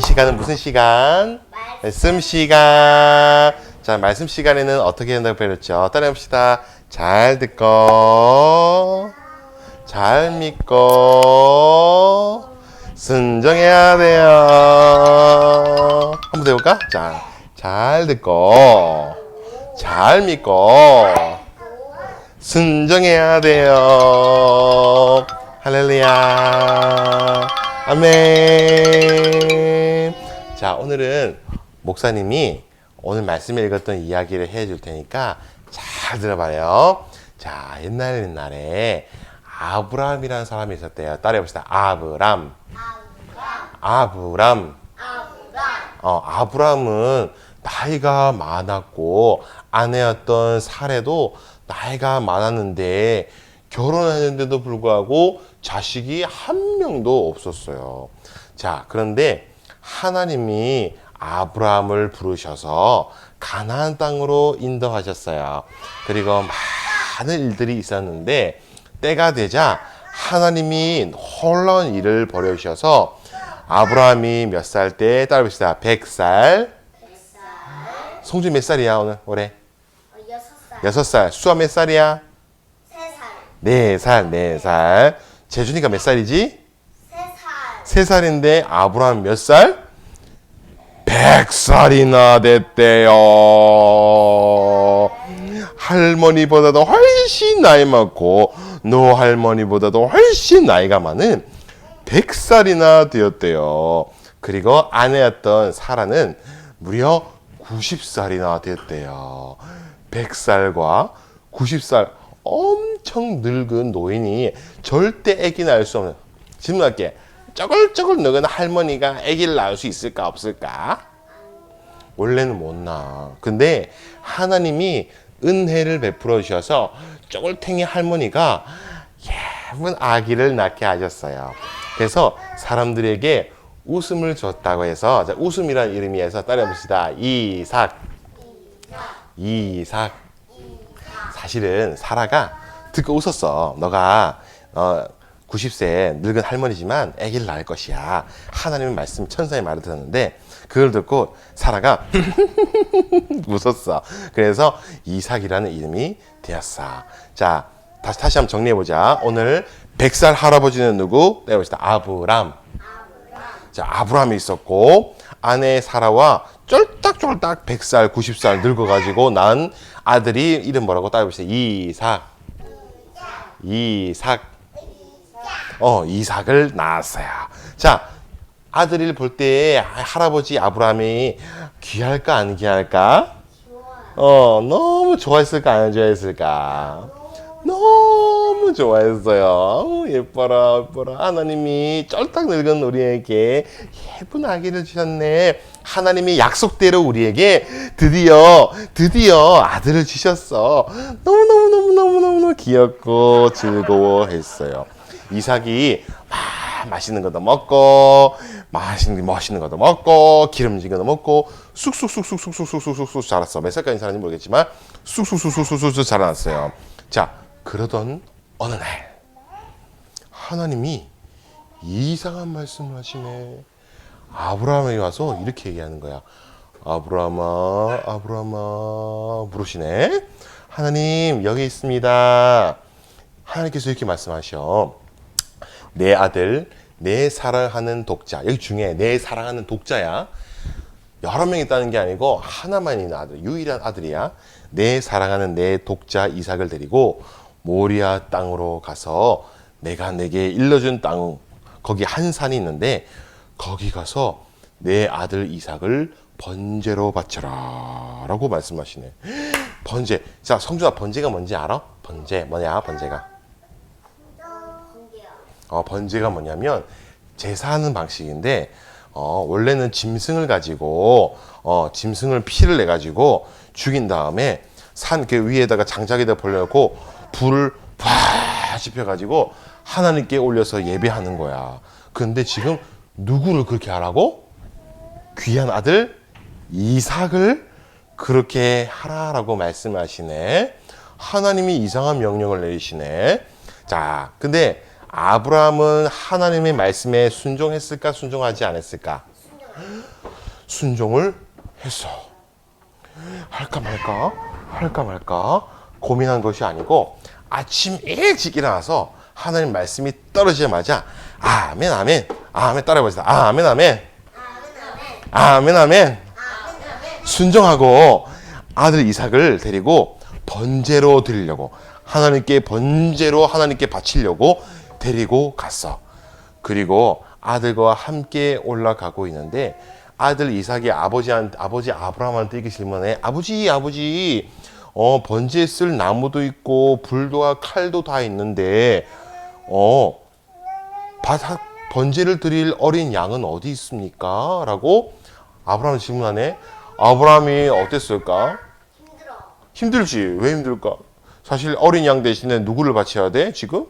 이 시간은 무슨 시간? 말씀 시간. 자, 말씀 시간에는 어떻게 한다고 배웠죠? 따라 해봅시다. 잘 듣고, 잘 믿고, 순종해야 돼요. 한번 더 해볼까? 자, 잘 듣고, 잘 믿고, 순종해야 돼요. 할렐루야. 아멘. 자, 오늘은 목사님이 오늘 말씀에 읽었던 이야기를 해 줄 테니까 잘 들어봐요. 자, 옛날 옛날에 아브람이라는 사람이 있었대요. 따라해 봅시다. 아브람. 아브람. 어, 아브람은 나이가 많았고 아내였던 사례도 나이가 많았는데 결혼했는데도 불구하고 자식이 한 명도 없었어요. 자, 그런데 하나님이 아브라함을 부르셔서 가나안 땅으로 인도하셨어요. 그리고 많은 일들이 있었는데 때가 되자 하나님이 놀라운 일을 벌여주셔서 아브라함이 몇 살 때 따라봅시다. 100살. 송주 몇 살이야 오늘 올해? 여섯 살, 6살. 수아 몇 살이야? 세 살, 4살, 4살. 재준이가 몇 살이지? 세 살, 3살인데 아브라함 몇 살? 100살이나 됐대요. 할머니보다도 훨씬 나이 많고 노 할머니보다도 훨씬 나이가 많은 100살이나 되었대요. 그리고 아내였던 사라는 무려 90살이나 됐대요. 100살과 90살 엄청 늙은 노인이 절대 아기 낳을 수 없는 질문할게. 쩌글쩌글 늙은 할머니가 아기를 낳을 수 있을까 없을까? 원래는 못 낳아. 근데 하나님이 은혜를 베풀어 주셔서 쩌글탱이 할머니가 예쁜 아기를 낳게 하셨어요. 그래서 사람들에게 웃음을 줬다고 해서 자, 웃음이라는 이름이 해서 따라해봅시다. 이삭. 이삭. 사실은 사라가 듣고 웃었어. 너가 어, 90세 늙은 할머니지만 아기를 낳을 것이야. 하나님의 말씀 천사의 말을 들었는데 그걸 듣고 사라가 웃었어. 그래서 이삭이라는 이름이 되었어. 자, 다시 다시 한번 정리해 보자. 오늘 100살 할아버지는 누구? 내가 봅시다. 아브람. 자, 아브람이 있었고 아내 사라와 쫄딱쫄딱 100살, 90살 늙어가지고 난 아들이 이름 뭐라고 따져봅시다. 이삭. 이삭. 어, 이삭을 낳았어요. 자, 아들을 볼 때 할아버지 아브라함이 귀할까 안 귀할까? 어, 너무 좋아했을까 안 좋아했을까? 너무 좋아했어요. 예뻐라, 예뻐라. 하나님이 쩔딱 늙은 우리에게 예쁜 아기를 주셨네. 하나님이 약속대로 우리에게 드디어, 드디어 아들을 주셨어. 너무 너무 너무 너무 너무 귀엽고 즐거워했어요. 이삭이 막 맛있는 것도 먹고, 맛있는, 멋있는 것도 먹고, 기름진 것도 먹고, 쑥쑥쑥쑥쑥쑥쑥쑥쑥 자랐어. 몇 살까지 자랐는지 모르겠지만, 쑥쑥쑥쑥쑥쑥 자라났어요. 자, 그러던 어느 날 하나님이 이상한 말씀을 하시네. 아브라함에 와서 이렇게 얘기하는 거야. 아브라함아, 아브라함아, 부르시네. 하나님 여기 있습니다. 하나님께서 이렇게 말씀하셔. 내 아들, 내 사랑하는 독자. 여기 중에 내 사랑하는 독자야. 여러 명 있다는 게 아니고 하나만 있는 아들, 유일한 아들이야. 내 사랑하는 내 독자 이삭을 데리고 모리아 땅으로 가서 내가 내게 일러준 땅, 거기 한 산이 있는데 거기 가서 내 아들 이삭을 번제로 바쳐라. 라고 말씀하시네. 번제. 자, 성준아, 번제가 뭔지 알아? 번제. 뭐냐, 번제가? 어, 번제가 뭐냐면 제사하는 방식인데 어, 원래는 짐승을 가지고 어, 짐승을 피를 내 가지고 죽인 다음에 산 그 위에다가 장작에다 벌려놓고 불을 팍 지펴 가지고 하나님께 올려서 예배하는 거야. 근데 지금 누구를 그렇게 하라고? 귀한 아들 이삭을 그렇게 하라라고 말씀하시네. 하나님이 이상한 명령을 내리시네. 자, 근데 아브라함은 하나님의 말씀에 순종했을까, 순종하지 않았을까? 순종을 했어. 할까 말까? 할까 말까? 고민한 것이 아니고 아침 일찍 일어나서 하나님 말씀이 떨어지자마자 아멘 아멘 아멘 따라해보시다 아멘 아멘 아멘 아멘 순종하고 아들 이삭을 데리고 번제로 드리려고 하나님께 번제로 하나님께 바치려고 데리고 갔어. 그리고 아들과 함께 올라가고 있는데 아들 이삭이 아버지한 아버지 아브라함한테 이렇게 질문해 아버지 아버지 어 번제에 쓸 나무도 있고 불도와 칼도 다 있는데 어 바- 번제를 드릴 어린 양은 어디 있습니까? 라고 아브라함 질문하네. 아브라함이 어땠을까? 힘들어. 힘들지. 왜 힘들까? 사실 어린 양 대신에 누구를 바쳐야 돼? 지금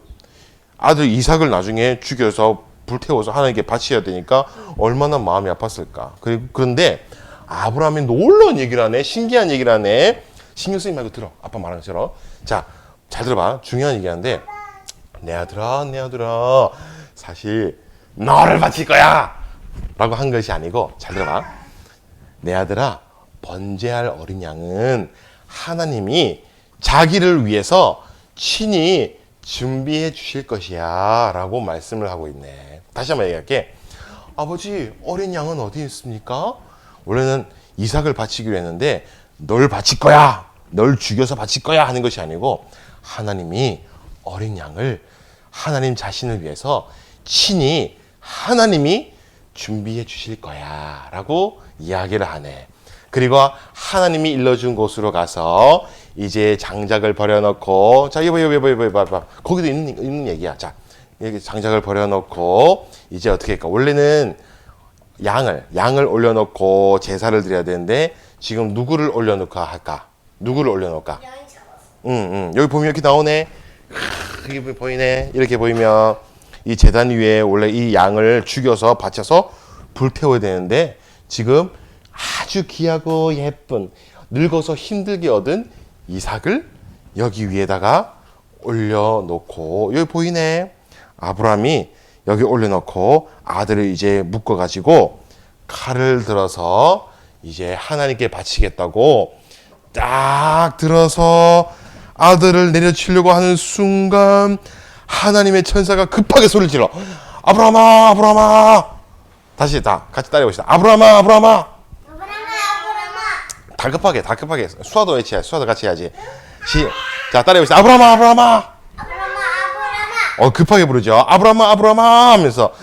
아들 이삭을 나중에 죽여서 불태워서 하나님께 바쳐야 되니까 얼마나 마음이 아팠을까. 그리고 그런데 아브라함이 놀라운 얘기를 하네. 신기한 얘기를 하네. 신경 쓰지 말고 들어. 아빠 말하는 것처럼. 자, 잘 들어봐. 중요한 얘기하는데 내 아들아, 내 아들아. 사실 너를 바칠 거야. 라고 한 것이 아니고 잘 들어봐. 내 아들아, 번제할 어린 양은 하나님이 자기를 위해서 친히 준비해 주실 것이야. 라고 말씀을 하고 있네. 다시 한번 얘기할게. 아버지, 어린 양은 어디 있습니까? 원래는 이삭을 바치기로 했는데, 널 바칠 거야. 널 죽여서 바칠 거야. 하는 것이 아니고, 하나님이 어린 양을 하나님 자신을 위해서 친히 하나님이 준비해 주실 거야. 라고 이야기를 하네. 그리고 하나님이 일러준 곳으로 가서 이제 장작을 버려놓고 자 이거 이거 이거 이거 이거 거기도 있는 있는 얘기야. 자 여기 장작을 버려놓고 이제 어떻게 할까? 원래는 양을 양을 올려놓고 제사를 드려야 되는데 지금 누구를 올려놓을까 할까? 누구를 올려놓을까? 응, 응. 여기 보면 이렇게 나오네. 크, 이게 보이네. 이렇게 보이면 이 재단 위에 원래 이 양을 죽여서 바쳐서 불태워야 되는데 지금 아주 귀하고 예쁜 늙어서 힘들게 얻은 이삭을 여기 위에다가 올려놓고 여기 보이네. 아브라함이 여기 올려놓고 아들을 이제 묶어가지고 칼을 들어서 이제 하나님께 바치겠다고 딱 들어서 아들을 내려치려고 하는 순간 하나님의 천사가 급하게 소리를 질러 아브라함아 아브라함아 다시 다 같이 따라해봅시다 아브라함아 아브라함아. 다 급하게 다 급하게 수화도 외치야 수화도 같이 해야지 시, 자 따라해봅시다 아브라함아 아브라함아 아브라마 아브라마. 어 급하게 부르죠 아브라함아 아브라함아 하면서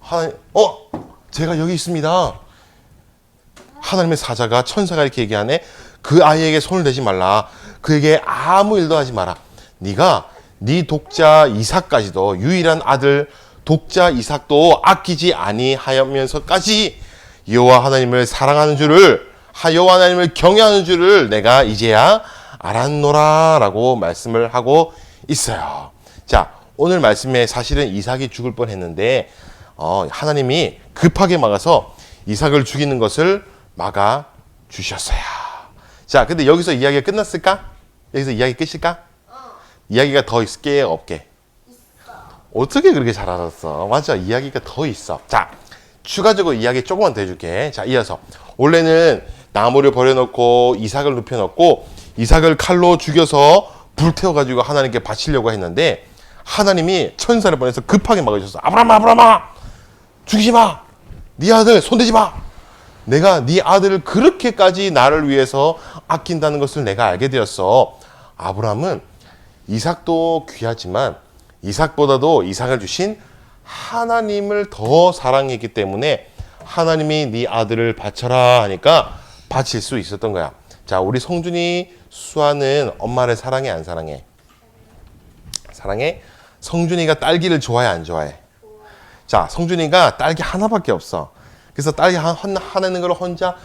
하나님 어 제가 여기 있습니다 하나님의 사자가 천사가 이렇게 얘기하네. 그 아이에게 손을 대지 말라. 그에게 아무 일도 하지 마라. 네가 네 독자 이삭까지도 유일한 아들 독자 이삭도 아끼지 아니하면서까지 여호와 하나님을 사랑하는 줄을 하- 여호와 하나님을 경외하는 줄을 내가 이제야 알았노라라고 말씀을 하고 있어요. 자, 오늘 말씀에 사실은 이삭이 죽을 뻔했는데 어, 하나님이 급하게 막아서 이삭을 죽이는 것을 막아 주셨어요. 자, 근데 여기서 이야기가 끝났을까? 여기서 이야기 끝일까? 이야기가 더 있게 없게? 어떻게 그렇게 잘 알았어? 맞아, 이야기가 더 있어. 자, 추가적으로 이야기 조금만 더 해줄게. 자, 이어서 원래는 나무를 버려놓고 이삭을 눕혀놓고 이삭을 칼로 죽여서 불태워가지고 하나님께 바치려고 했는데 하나님이 천사를 보내서 급하게 막아주셨어. 아브라함아, 아브라함아, 죽이지 마. 네 아들 손대지 마. 내가 네 아들을 그렇게까지 나를 위해서 아낀다는 것을 내가 알게 되었어. 아브라함은 이삭도 귀하지만 이삭보다도 이삭을 주신 하나님을 더 사랑했기 때문에 하나님이 네 아들을 바쳐라 하니까 바칠 수 있었던 거야. 자, 우리 성준이 수아는 엄마를 사랑해 안 사랑해? 사랑해? 성준이가 딸기를 좋아해 안 좋아해? 자, 성준이가 딸기 하나밖에 없어. 그래서 딸기 하나 있는 걸 혼자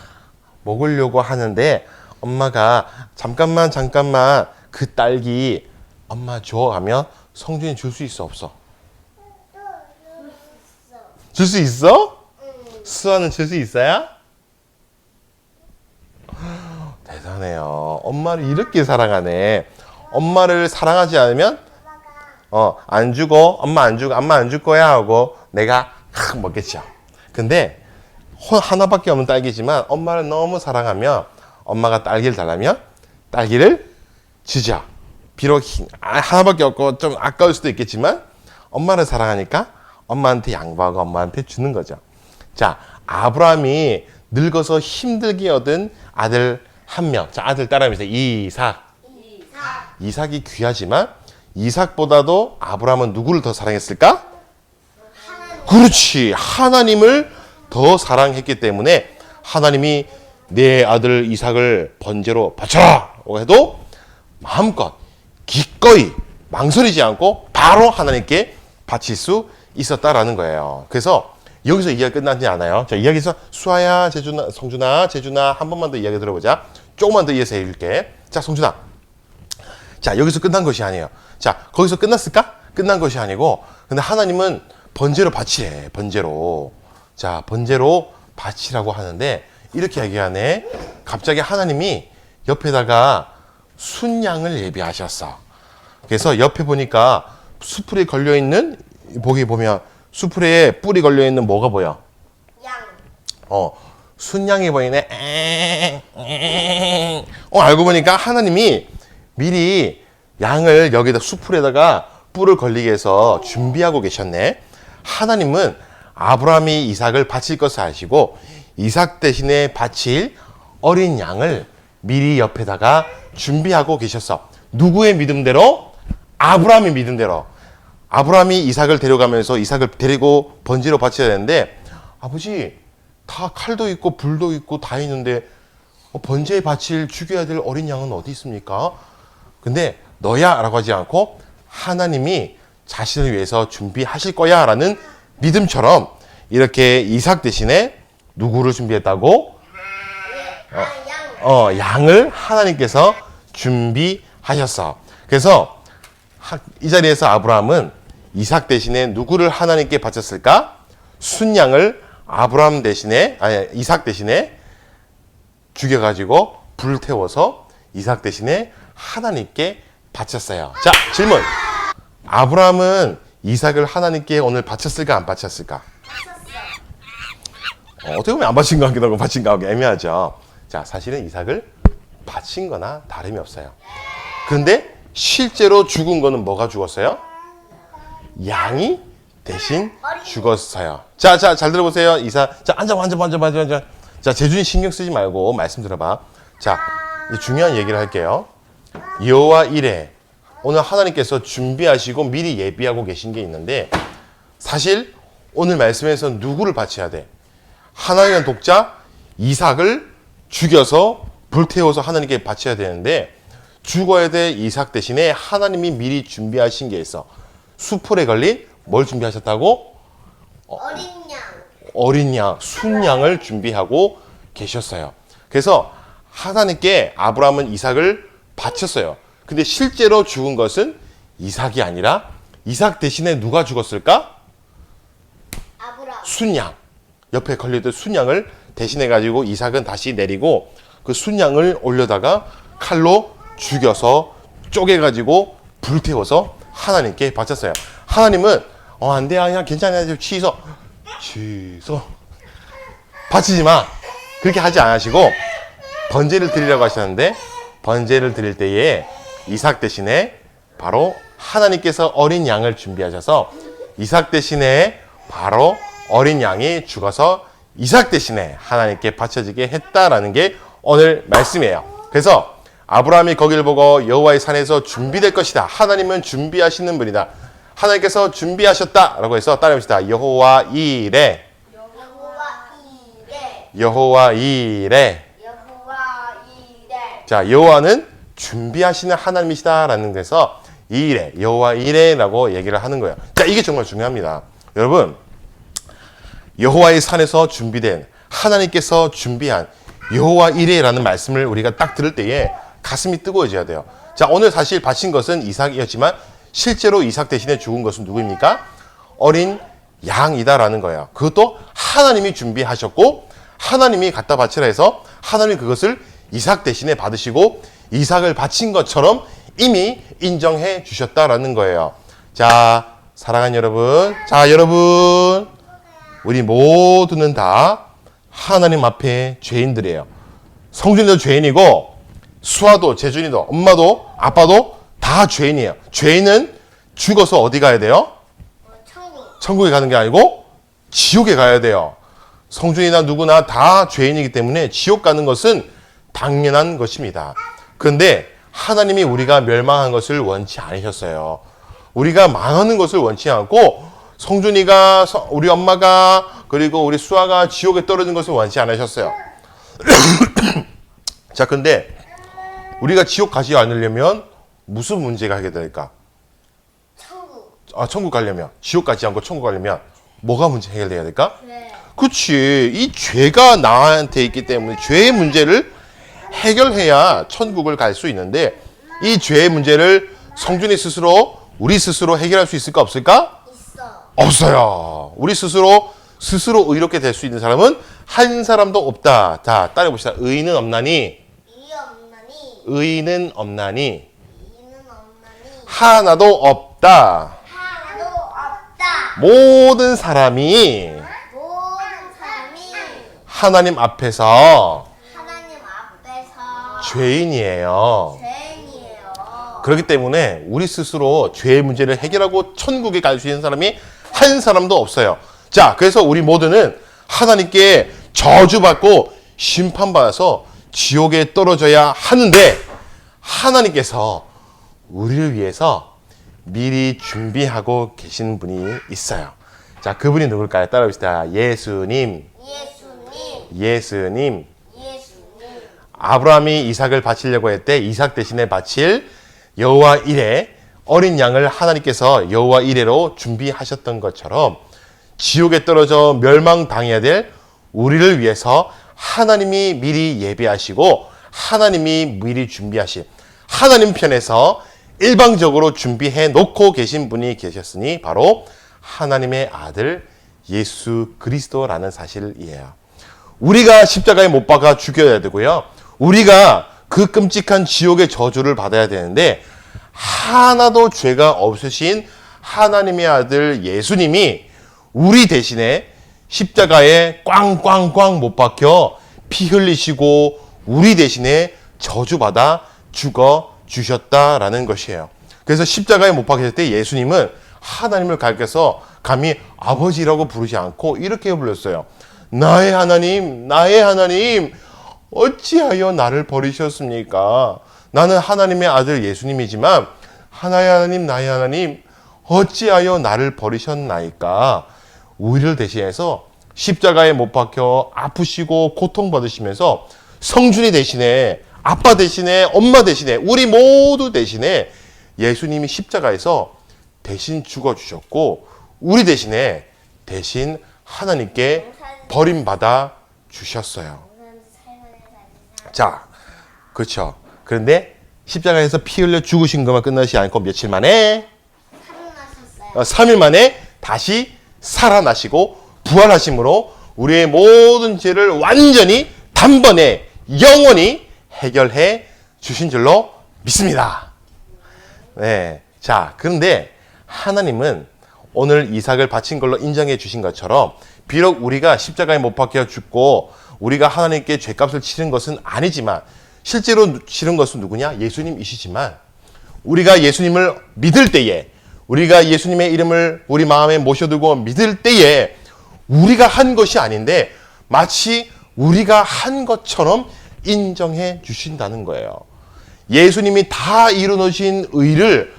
먹으려고 하는데 엄마가 잠깐만 잠깐만 그 딸기 엄마 줘 하면 성준이 줄 수 있어 없어? 줄 수 있어? 수아는 줄 수 있어요? 대단해요. 엄마를 이렇게 사랑하네. 엄마를 사랑하지 않으면 어, 안 주고, 엄마 안 주고, 엄마 안 줄 거야 하고 내가 확 먹겠죠. 근데 호- 하나밖에 없는 딸기지만 엄마를 너무 사랑하며 엄마가 딸기를 달라면 딸기를 주자. 비록 히- 아, 하나밖에 없고 좀 아까울 수도 있겠지만 엄마를 사랑하니까 엄마한테 양보하고 엄마한테 주는 거죠. 자, 아브라함이 늙어서 힘들게 얻은 아들 한 명. 자, 아들 따라하면서 이삭. 이삭이 귀하지만 이삭보다도 아브라함은 누구를 더 사랑했을까? 그렇지. 하나님을 더 사랑했기 때문에 하나님이 내 아들 이삭을 번제로 바쳐라! 해도 마음껏 기꺼이 망설이지 않고 바로 하나님께 바칠 수 있었다라는 거예요. 그래서 여기서 이야기 끝나지 않아요. 자, 이야기에서 수아야, 재준아, 성준아, 재준아 한 번만 더 이야기 들어보자. 조금만 더 이어서 읽을게. 자, 성준아. 자, 여기서 끝난 것이 아니에요. 자, 거기서 끝났을까? 끝난 것이 아니고, 근데 하나님은 번제로 바치래, 번제로. 자, 번제로 바치라고 하는데, 이렇게 얘기하네. 갑자기 하나님이 옆에다가 순양을 예비하셨어. 그래서 옆에 보니까 수풀에 걸려 있는, 보기 보면 수풀에 뿔이 걸려 있는 뭐가 보여? 양. 어, 순양이 보이네. 어, 알고 보니까 하나님이 미리 양을 여기다 수풀에다가 뿔을 걸리게 해서 준비하고 계셨네. 하나님은 아브라함이 이삭을 바칠 것을 아시고 이삭 대신에 바칠 어린 양을 미리 옆에다가 준비하고 계셨어. 누구의 믿음대로? 아브라함의 믿음대로. 아브라함이 이삭을 데려가면서 이삭을 데리고 번지로 바쳐야 되는데 아버지 다 칼도 있고 불도 있고 다 있는데 어, 번제에 바칠 죽여야 될 어린 양은 어디 있습니까? 근데 너야라고 하지 않고 하나님이 자신을 위해서 준비하실 거야라는 믿음처럼 이렇게 이삭 대신에 누구를 준비했다고? 아, 양. 어, 양을 하나님께서 준비하셨어. 그래서 하- 이 자리에서 아브라함은 이삭 대신에 누구를 하나님께 바쳤을까? 순양을 아브라함 대신에 아니 이삭 대신에 죽여 가지고 불 태워서 이삭 대신에 하나님께 바쳤어요. 자 질문. 아브라함은 이삭을 하나님께 오늘 바쳤을까 안 바쳤을까? 어, 어떻게 보면 안 바친 것 같기도 하고 바친 것 같고 애매하죠. 자, 사실은 이삭을 바친 거나 다름이 없어요. 그런데 실제로 죽은 거는 뭐가 죽었어요? 양이 대신 죽었어요. 자, 자, 잘 들어보세요. 이삭. 자, 앉아, 앉아, 앉아, 앉아, 앉아. 자, 재준이 신경 쓰지 말고 말씀 들어봐. 자, 중요한 얘기를 할게요. 여호와 이래. 오늘 하나님께서 준비하시고 미리 예비하고 계신 게 있는데 사실 오늘 말씀에서 누구를 바쳐야 돼? 하나님의 독자 이삭을 죽여서 불태워서 하나님께 바쳐야 되는데 죽어야 될 이삭 대신에 하나님이 미리 준비하신 게 있어. 수풀에 걸린 뭘 준비하셨다고? 어린 양. 어린 양, 순양을 준비하고 계셨어요. 그래서 하나님께 아브라함은 이삭을 바쳤어요. 근데 실제로 죽은 것은 이삭이 아니라 이삭 대신에 누가 죽었을까? 아브라. 순양 옆에 걸려있던 순양을 대신해 가지고 이삭은 다시 내리고 그 순양을 올려다가 칼로 죽여서 쪼개 가지고 불태워서 하나님께 바쳤어요. 하나님은 어 안돼 아니야 괜찮아 취소 취소 바치지 마 그렇게 하지 않으시고 번제를 드리라고 하셨는데 번제를 드릴 때에 이삭 대신에 바로 하나님께서 어린 양을 준비하셔서 이삭 대신에 바로 어린 양이 죽어서 이삭 대신에 하나님께 바쳐지게 했다라는 게 오늘 말씀이에요. 그래서 아브라함이 거기를 보고 여호와의 산에서 준비될 것이다. 하나님은 준비하시는 분이다. 하나님께서 준비하셨다라고 해서 따라합시다. 여호와 이래 여호와 이래. 여호와 이래 여호와 이래. 자, 여호와는 준비하시는 하나님이시다라는 데서 이래, 여호와 이래라고 얘기를 하는 거예요. 자, 이게 정말 중요합니다. 여러분, 여호와의 산에서 준비된 하나님께서 준비한 여호와 이래라는 말씀을 우리가 딱 들을 때에 가슴이 뜨거워져야 돼요. 자, 오늘 사실 바친 것은 이삭이었지만 실제로 이삭 대신에 죽은 것은 누구입니까? 어린 양이다라는 거예요. 그것도 하나님이 준비하셨고 하나님이 갖다 바치라 해서 하나님이 그것을 이삭 대신에 받으시고 이삭을 바친 것처럼 이미 인정해 주셨다라는 거예요. 자, 사랑하는 여러분. 자, 여러분. 우리 모두는 다 하나님 앞에 죄인들이에요. 성준이도 죄인이고 수아도 재준이도 엄마도 아빠도 다 죄인이에요. 죄인은 죽어서 어디 가야 돼요? 어, 천국. 천국에 가는 게 아니고 지옥에 가야 돼요. 성준이나 누구나 다 죄인이기 때문에 지옥 가는 것은 당연한 것입니다. 그런데 하나님이 우리가 멸망한 것을 원치 않으셨어요. 우리가 망하는 것을 원치 않고 성준이가 서- 우리 엄마가 그리고 우리 수아가 지옥에 떨어진 것을 원치 않으셨어요. 자, 근데 우리가 지옥 가지 않으려면 무슨 문제가 하게 될까? 천국. 아, 천국 가려면 지옥 가지 않고 천국 가려면 뭐가 문제 해결돼야 될까? 죄. 그치. 이 죄가 나한테 있기 때문에 죄의 문제를 해결해야 천국을 갈 수 있는데 이 죄의 문제를 성준이 스스로 우리 스스로 해결할 수 있을까 없을까? 있어. 없어요. 우리 스스로 스스로 의롭게 될 수 있는 사람은 한 사람도 없다. 자, 따라 봅시다. 의인은 없나니. 의인은 없나니 이는 없나니. 하나도 없다. 하나도 없다. 모든 사람이 모든 사람이 하나님 앞에서 하나님 앞에서 죄인이에요. 죄인이에요. 그렇기 때문에 우리 스스로 죄의 문제를 해결하고 천국에 갈 수 있는 사람이 한 사람도 없어요. 자, 그래서 우리 모두는 하나님께 저주받고 심판받아서 지옥에 떨어져야 하는데 하나님께서 우리를 위해서 미리 준비하고 계신 분이 있어요. 자, 그분이 누굴까요? 따라합시다. 예수님, 예수님, 예수님. 예수님, 아브라함이 이삭을 바치려고 할때 이삭 대신에 바칠 여호와 이레 어린 양을 하나님께서 여호와 이레로 준비하셨던 것처럼 지옥에 떨어져 멸망당해야 될 우리를 위해서 하나님이 미리 예배하시고 하나님이 미리 준비하신 하나님 편에서 일방적으로 준비해 놓고 계신 분이 계셨으니 바로 하나님의 아들 예수 그리스도라는 사실이에요. 우리가 십자가에 못 박아 죽여야 되고요. 우리가 그 끔찍한 지옥의 저주를 받아야 되는데 하나도 죄가 없으신 하나님의 아들 예수님이 우리 대신에 십자가에 꽝꽝꽝 못 박혀 피 흘리시고 우리 대신에 저주받아 죽어 주셨다라는 것이에요. 그래서 십자가에 못 박혔을 때 예수님은 하나님을 가르쳐서 감히 아버지라고 부르지 않고 이렇게 불렀어요. 나의 하나님, 나의 하나님, 어찌하여 나를 버리셨습니까? 나는 하나님의 아들 예수님이지만 하나의 하나님, 나의 하나님, 어찌하여 나를 버리셨나이까? 우리를 대신해서 십자가에 못 박혀 아프시고 고통받으시면서 성준이 대신에 아빠 대신에 엄마 대신에 우리 모두 대신에 예수님이 십자가에서 대신 죽어 주셨고 우리 대신에 대신 하나님께 버림받아 주셨어요. 자, 그렇죠. 그런데 십자가에서 피 흘려 죽으신 것만 끝나지 않고 며칠 만에 살아나셨어요. 어, 3일 만에 다시 살아나시고 부활하심으로 우리의 모든 죄를 완전히 단번에 영원히 해결해 주신 줄로 믿습니다. 네. 자, 그런데 하나님은 오늘 이삭을 바친 걸로 인정해 주신 것처럼 비록 우리가 십자가에 못 박혀 죽고 우리가 하나님께 죄값을 치른 것은 아니지만 실제로 치른 것은 누구냐? 예수님이시지만 우리가 예수님을 믿을 때에 우리가 예수님의 이름을 우리 마음에 모셔두고 믿을 때에 우리가 한 것이 아닌데 마치 우리가 한 것처럼 인정해 주신다는 거예요. 예수님이 다 이루어진 의를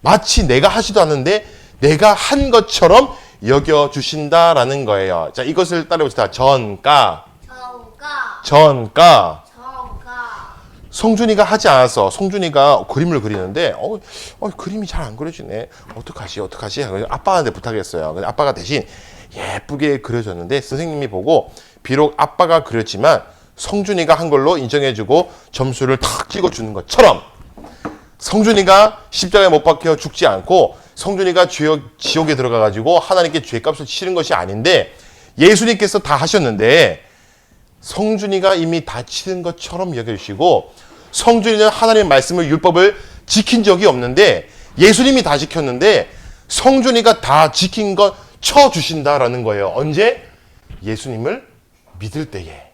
마치 내가 하지도 않는데 내가 한 것처럼 여겨 주신다라는 거예요. 자, 이것을 따라봅시다. 전가, 정가, 전가. 성준이가 하지 않았어. 성준이가 그림을 그리는데, 어, 어, 그림이 잘 안 그려지네. 어떡하지, 어떡하지? 아빠한테 부탁했어요. 근데 아빠가 대신 예쁘게 그려줬는데, 선생님이 보고, 비록 아빠가 그렸지만, 성준이가 한 걸로 인정해주고, 점수를 탁 찍어주는 것처럼, 성준이가 십자가에 못 박혀 죽지 않고, 성준이가 지옥, 지옥에 들어가가지고, 하나님께 죄값을 치른 것이 아닌데, 예수님께서 다 하셨는데, 성준이가 이미 다 치른 것처럼 여겨주시고 성준이는 하나님의 말씀을 율법을 지킨 적이 없는데 예수님이 다 지켰는데 성준이가 다 지킨 것 쳐주신다라는 거예요. 언제? 예수님을 믿을 때에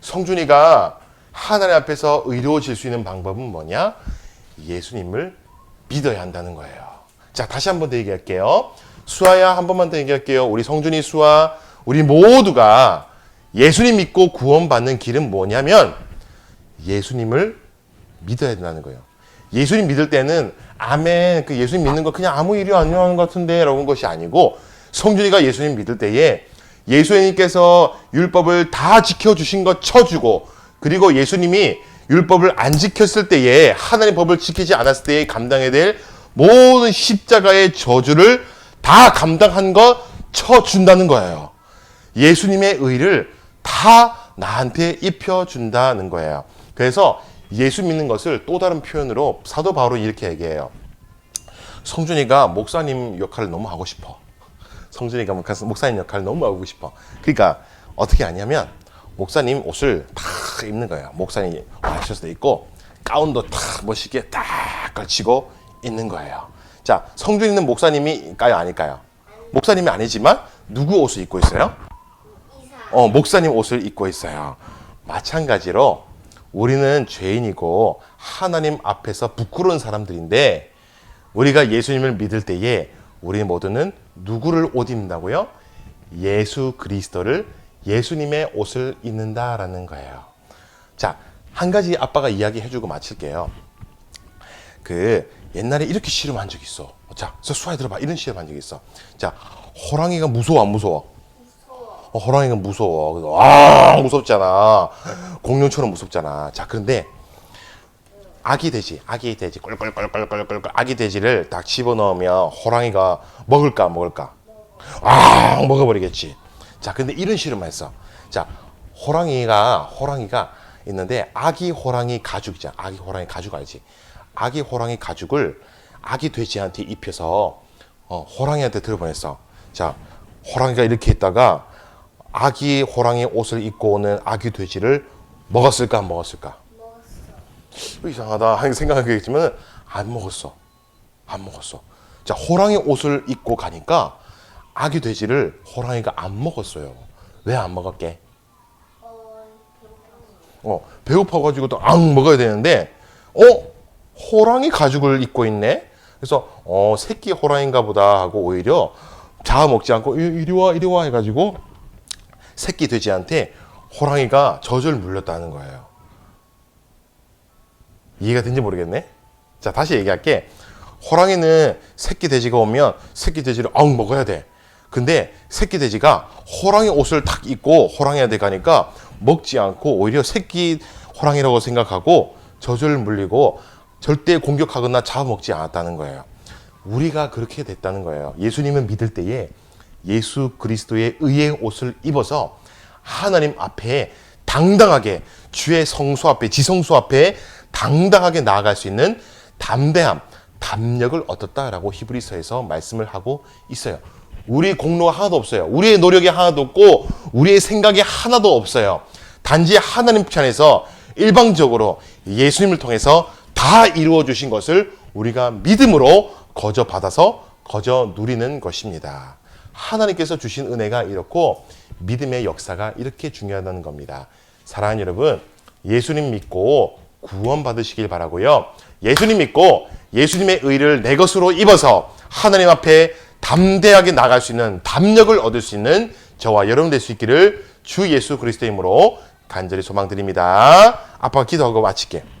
성준이가 하나님 앞에서 의로워질 수 있는 방법은 뭐냐? 예수님을 믿어야 한다는 거예요. 자, 다시 한 번 더 얘기할게요. 수아야, 한 번만 더 얘기할게요. 우리 성준이, 수아, 우리 모두가 예수님 믿고 구원받는 길은 뭐냐면 예수님을 믿어야 된다는 거예요. 예수님 믿을 때는 아멘, 그 예수님 믿는 거 그냥 아무 일이 안 일어나는 것 같은데 라는 것이 아니고 성준이가 예수님 믿을 때에 예수님께서 율법을 다 지켜주신 것 쳐주고 그리고 예수님이 율법을 안 지켰을 때에 하나님 법을 지키지 않았을 때에 감당해야 될 모든 십자가의 저주를 다 감당한 것 쳐준다는 거예요. 예수님의 의를 다 나한테 입혀준다는 거예요. 그래서 예수 믿는 것을 또 다른 표현으로 사도 바울은 이렇게 얘기해요. 성준이가 목사님 역할을 너무 하고 싶어. 성준이가 목사님 역할을 너무 하고 싶어. 그러니까 어떻게 하냐면 목사님 옷을 다 입는 거예요. 목사님 와이셔츠도 입고 가운도 탁 멋있게 딱 걸치고 있는 거예요. 자, 성준이는 목사님이까요, 아닐까요? 목사님이 아니지만 누구 옷을 입고 있어요? 어, 목사님 옷을 입고 있어요. 마찬가지로 우리는 죄인이고 하나님 앞에서 부끄러운 사람들인데 우리가 예수님을 믿을 때에 우리 모두는 누구를 옷 입는다고요? 예수 그리스도를 예수님의 옷을 입는다라는 거예요. 자, 한 가지 아빠가 이야기 해주고 마칠게요. 그 옛날에 이렇게 실험한 적 있어. 자, 저 수아이 들어봐. 이런 실험한 적 있어. 자, 호랑이가 무서워 안 무서워? 어, 호랑이가 무서워. 그래서 아 무섭잖아. 공룡처럼 무섭잖아. 자, 그런데 아기 돼지, 아기 돼지, 꿀꿀꿀꿀꿀꿀 아기 돼지를 딱 집어 넣으면 호랑이가 먹을까 안 먹을까? 아 먹어버리겠지. 자, 근데 이런 실험을 했어. 자, 호랑이가 호랑이가 있는데 아기 호랑이 가죽이잖아. 아기 호랑이 가죽 알지? 아기 호랑이 가죽을 아기 돼지한테 입혀서 어, 호랑이한테 들어보냈어. 자, 호랑이가 이렇게 있다가 아기 호랑이 옷을 입고 오는 아기 돼지를 먹었을까 안 먹었을까? 먹었어. 이상하다 하는 생각하겠지만 안 먹었어. 안 먹었어. 자, 호랑이 옷을 입고 가니까 아기 돼지를 호랑이가 안 먹었어요. 왜 안 먹었게? 어, 배고파. 어, 배고파가지고 또 앙 먹어야 되는데, 어? 호랑이 가죽을 입고 있네? 그래서, 어, 새끼 호랑인가 보다 하고 오히려 잡아 먹지 않고, 이- 이리 와, 이리 와 해가지고, 새끼 돼지한테 호랑이가 젖을 물렸다는 거예요. 이해가 된지 모르겠네? 자, 다시 얘기할게. 호랑이는 새끼 돼지가 오면 새끼 돼지를 엉 먹어야 돼. 근데 새끼 돼지가 호랑이 옷을 탁 입고 호랑이한테 가니까 먹지 않고 오히려 새끼 호랑이라고 생각하고 젖을 물리고 절대 공격하거나 잡아먹지 않았다는 거예요. 우리가 그렇게 됐다는 거예요. 예수님을 믿을 때에 예수 그리스도의 의의 옷을 입어서 하나님 앞에 당당하게 주의 성소 앞에 지성소 앞에 당당하게 나아갈 수 있는 담대함, 담력을 얻었다라고 히브리서에서 말씀을 하고 있어요. 우리 공로가 하나도 없어요. 우리의 노력이 하나도 없고 우리의 생각이 하나도 없어요. 단지 하나님 편에서 일방적으로 예수님을 통해서 다 이루어 주신 것을 우리가 믿음으로 거저 받아서 거저 누리는 것입니다. 하나님께서 주신 은혜가 이렇고 믿음의 역사가 이렇게 중요하다는 겁니다. 사랑하는 여러분, 예수님 믿고 구원 받으시길 바라고요. 예수님 믿고 예수님의 의를 내 것으로 입어서 하나님 앞에 담대하게 나갈 수 있는 담력을 얻을 수 있는 저와 여러분 될 수 있기를 주 예수 그리스도의 이름으로 간절히 소망드립니다. 아빠가 기도하고 마칠게.